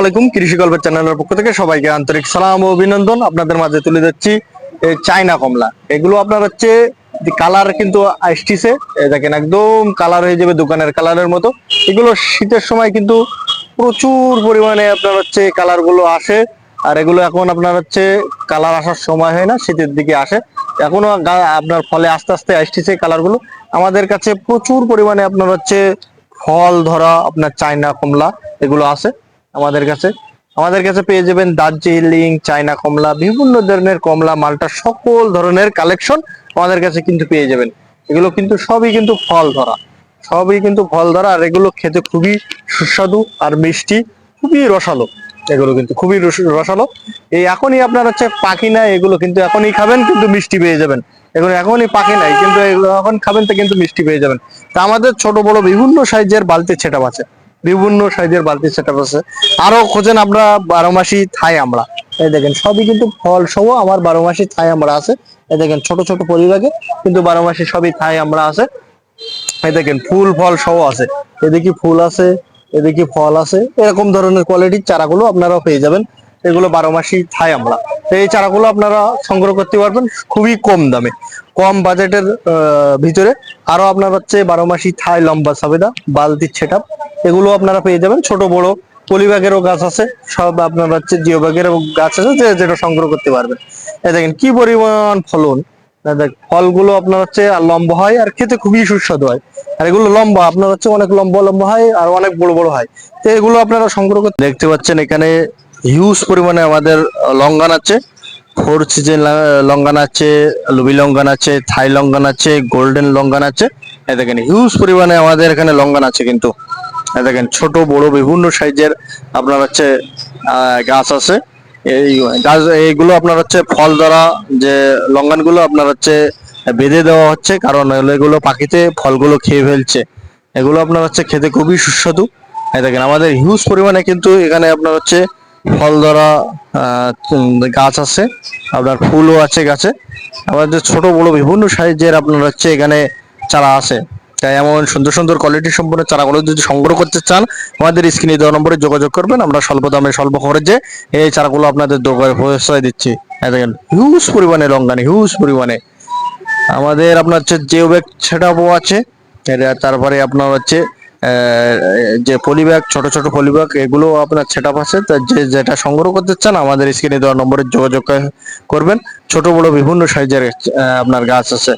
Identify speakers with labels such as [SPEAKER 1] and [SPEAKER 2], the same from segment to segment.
[SPEAKER 1] আলাইকুম কৃষি গল্পের চ্যানেলের পক্ষ থেকে সবাইকে আন্তরিক সালাম ও অভিনন্দন। আপনাদের মাঝে তুলে যাচ্ছি চায়না কমলা। এগুলো আপনার হচ্ছে কালার কিন্তু আসতিছে দেখেন একদম কালার হয়ে যাবে, দোকানের কালারের মতো। এগুলো শীতের সময় কিন্তু প্রচুর পরিমাণে আপনার হচ্ছে কালারগুলো আসে। আর এগুলো এখন আপনার হচ্ছে কালার আসার সময় হয় না, শীতের দিকে আসে। এখনও আপনার ফলে আস্তে আস্তে আসতেছে কালারগুলো আমাদের কাছে প্রচুর পরিমাণে আপনার হচ্ছে ফল ধরা আপনার চায়না কমলা, এগুলো আছে। আমাদের কাছে। আমাদের কাছে পেয়ে যাবেন দার্জিলিং, চায়না কমলা, বিভিন্ন ধরনের কমলা, মালটা সকল ধরনের কালেকশন আমাদের কাছে কিন্তু পেয়ে যাবেন। এগুলো কিন্তু সবই কিন্তু ফল ধরা। সবই কিন্তু ফল ধরা আর এগুলো খেতে খুবই সুস্বাদু আর মিষ্টি, খুবই রসালো। এগুলো কিন্তু খুবই রস- রসালো। এই এখনই আপনার হচ্ছে পাখি না এগুলো কিন্তু এখনই খাবেন, কিন্তু মিষ্টি পেয়ে যাবেন। এগুলো এখনই পাখি নাই কিন্তু এখন খাবেন তো কিন্তু মিষ্টি পেয়ে যাবেন। তা আমাদের ছোট বড় বিভিন্ন সাইজের বালতি ছেটাপ আছে। বিভিন্ন সাইজের বালতি সেট আছে। আরও খোঁজেন আমরা বারো মাসি থাই আমরা। এই দেখেন, সবই কিন্তু ফল সহ আমার বারো মাসি থাই আমরা আছে। এই দেখেন, ছোট ছোট পরিবারে কিন্তু বারো মাসি সবই থাই আমরা আছে। এই দেখেন, ফুল ফল সহ আছে। এদিকে ফুল আছে, এদিকে ফল আছে। এরকম ধরনের কোয়ালিটির চারাগুলো আপনারাও পেয়ে যাবেন। এগুলো বারো মাসি থাই আমরা। এই চারাগুলো আপনারা সংগ্রহ করতে পারবেন খুবই কম দামে, কম বাজেটের ভিতরে। আরও আপনার হচ্ছে বারো মাসি থাই লম্বা সাবেদা বালতির ছেটাপ, এগুলো আপনারা পেয়ে যাবেন। ছোট, বড় পলিব্যাগেরও গাছ আছে, সব আপনার হচ্ছে জিও ব্যাগেরও গাছ আছে যে যেটা সংগ্রহ করতে পারবেন। দেখেন কি পরিমাণ ফলন। দেখ, ফলগুলো আপনার হচ্ছে আর লম্বা হয় আর খেতে খুবই সুস্বাদু হয়। আর এগুলো লম্বা, আপনার হচ্ছে অনেক লম্বা লম্বা হয় আর অনেক বড় বড় হয়। তো এগুলো আপনারা সংগ্রহ করতে দেখতে পাচ্ছেন এখানে হিউজ পরিমাণে আমাদের লঙ্গান আছে। ফোর সিজন লঙ্গান আছে, লুবি লঙ্গান আছে, থাই লঙ্গান আছে গোল্ডেন লঙ্গান আছে। এই দেখেন হিউজ পরিমাণে আমাদের এখানে লঙ্গান আছে কিন্তু। এই দেখেন, ছোট, বড়, বিভিন্ন সাইজের আপনার হচ্ছে গাছ আছে। এই গাছ, এইগুলো আপনার হচ্ছে ফল দ্বারা যে লঙ্গানগুলো আপনার হচ্ছে বেঁধে দেওয়া হচ্ছে, কারণ এগুলো পাখিতে ফলগুলো খেয়ে ফেলছে। এগুলো আপনার হচ্ছে খেতে খুবই সুস্বাদু। দেখেন, আমাদের হিউজ পরিমাণে কিন্তু এখানে আপনার হচ্ছে ফল ধরা গাছ আছে, আপনার ফুলও আছে গাছে। আমাদের ছোট বড় বিভিন্ন সাইজের আপনার হচ্ছে এখানে চারা আছে। তাই এমন সুন্দর সুন্দর কোয়ালিটি সম্পন্ন চারাগুলো যদি সংগ্রহ করতে চান, আমাদের স্ক্রিনে দেওয়া নম্বরে যোগাযোগ করবেন। আমরা স্বল্প দামে, স্বল্প খরচে এই চারাগুলো আপনাদের দোকানে পৌঁছায় দিচ্ছি। দেখেন হিউজ পরিমাণে লঙ্গানি হিউজ পরিমাণে। আমাদের আপনার হচ্ছে জিও ব্যাগ সেটাও আছে। তারপরে আপনার হচ্ছে যে পলিব্যাগ ছোট ছোট পলিব্যাগ এগুলো আপনার সেট আছে। যে যেটা সংগ্রহ করতে চান আমাদের স্ক্রিনে দেওয়া নম্বরে যোগাযোগ করবেন। ছোট বড় বিভিন্ন সাইজের আপনার গাছ আছে।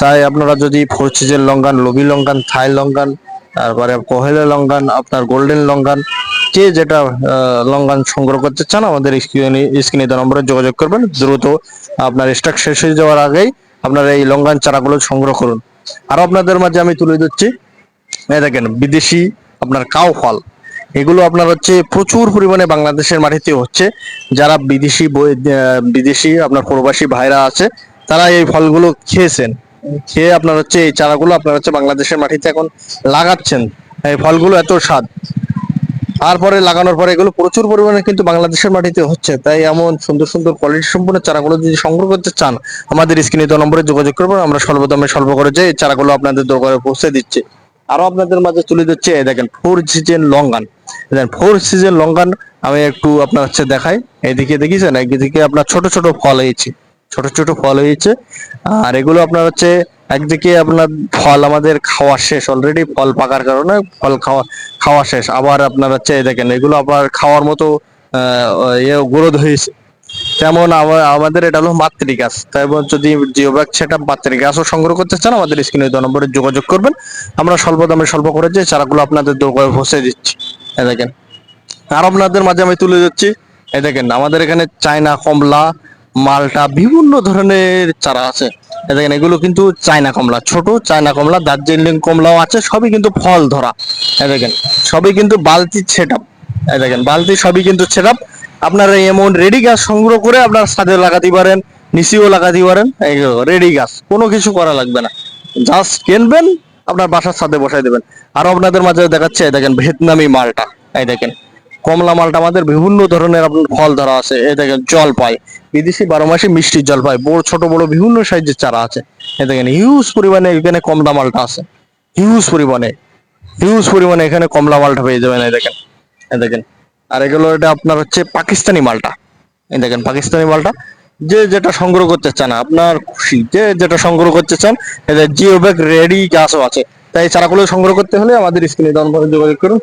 [SPEAKER 1] তাই আপনারা যদি ফোর সিজন লঙ্গান লবি লঙ্কান থাই লঙ্কান তারপরে কোহেলে লঙ্গান আপনার গোল্ডেন লঙ্কান যে যেটা আহ, লঙ্গান সংগ্রহ করতে চান আমাদের স্ক্রিনে স্ক্রিনে দেওয়া নম্বরে যোগাযোগ করবেন। দ্রুত আপনার স্টক শেষ হয়ে যাওয়ার আগেই আপনারা এই লঙ্গান চারাগুলো সংগ্রহ করুন। আর আপনাদের মাঝে আমি তুলে দিচ্ছি দেখেন, বিদেশি আপনার কাউ ফল। এগুলো আপনার হচ্ছে প্রচুর পরিমাণে বাংলাদেশের মাটিতে হচ্ছে। যারা বিদেশি বই- বিদেশি আপনার প্রবাসী ভাইরা আছে, তারা এই ফলগুলো খেয়েছেন। খেয়ে আপনার হচ্ছে এই চারাগুলো আপনার হচ্ছে বাংলাদেশের মাটিতে এখন লাগাচ্ছেন। এই ফলগুলো এত স্বাদ। তারপরে লাগানোর পরে এগুলো প্রচুর পরিমাণে কিন্তু বাংলাদেশের মাটিতে হচ্ছে। তাই এমন সুন্দর সুন্দর কোয়ালিটি সম্পূর্ণ চারাগুলো যদি সংগ্রহ করতে চান, আমাদের স্ক্রিনে নম্বরে যোগাযোগ করবেন। আমরা স্বল্প দামে স্বল্প করে যে চারাগুলো আপনাদের দোকানে পৌঁছে দিচ্ছি। আরও আপনাদের মাঝে তুলে দিচ্ছে দেখেন ফোর সিজন লঙ্গান দেখেন ফোর সিজন লঙ্গান আমি একটু আপনার হচ্ছে দেখাই। এইদিকে দেখিছেন? একদিকে আপনার ছোট ছোট ফল হয়েছে। ছোট ছোট ফল হয়েছে। আর এগুলো আপনার হচ্ছে একদিকে আপনার ফল আমাদের খাওয়া শেষ অলরেডি ফল পাকার কারণে ফল খাওয়া খাওয়া শেষ। আবার আপনার হচ্ছে দেখেন, এগুলো আবার খাওয়ার মতো ইয়ে গ্রোথ হয়েছে। আমা- আমাদের এটা হলো মাতৃ গাছ তাই যদি জিওব্যাগ সেটা মাতৃ গাছও সংগ্রহ করতে চান, আমাদের স্ক্রিনে দেওয়া নম্বরে যোগাযোগ করবেন। আমরা স্বল্প দামে স্বল্প করে যে চারাগুলো আপনাদের দোকানে পৌঁছে দিচ্ছি। এই দেখেন। আর আপনাদের মাঝে আমি তুলে দিচ্ছি এই দেখেন, আমাদের এখানে চায়না, কমলা, মালটা বিভিন্ন ধরনের চারা আছে। দেখেন, এগুলো কিন্তু চায়না কমলা, ছোট চায়না কমলা, দার্জিলিং কমলাও আছে, সবই কিন্তু ফল ধরা। দেখেন, সবই কিন্তু বালতি ছেটাপ। এই দেখেন, বালতি সবই কিন্তু ছেটাপ। আপনারা এমন রেডি গাছ সংগ্রহ করে আপনার ছাদে লাগাতে পারেন, নিচেও লাগাতে পারেন রেডি গাছ কোনো কিছু করা লাগবে না। জাস্ট কিনবেন, আপনার বাসার ছাদে বসাই দেবেন। আরও আপনাদের মাঝে দেখাচ্ছে দেখেন ভিয়েতনামি মালটা, এই দেখেন। কমলা মালটা আমাদের বিভিন্ন ধরনের আপনার ফল ধরা আছে, এই দেখেন জলপাই বিদেশি বারো মাসে মিষ্টি জলপাই বড়, ছোট, বড়, বিভিন্ন সাইজের চারা আছে। এই দেখেন হিউজ পরিমাণে এখানে কমলা মালটা আছে। হিউজ পরিমাণে হিউজ পরিমাণে এখানে কমলা মালটা পেয়ে যাবেন, এই দেখেন এই দেখেন। আর এগুলো এটা আপনার হচ্ছে পাকিস্তানি মালটা। এই দেখেন, পাকিস্তানি মালটা। যে যেটা সংগ্রহ করতে চান, আপনার খুশি, যে যেটা সংগ্রহ করতে চান, এদের জিও ব্যাগ রেডি গ্যাসও আছে। তাই চারাগুলো সংগ্রহ করতে হলে আমাদের স্ক্রিনে দাম যোগাযোগ করুন।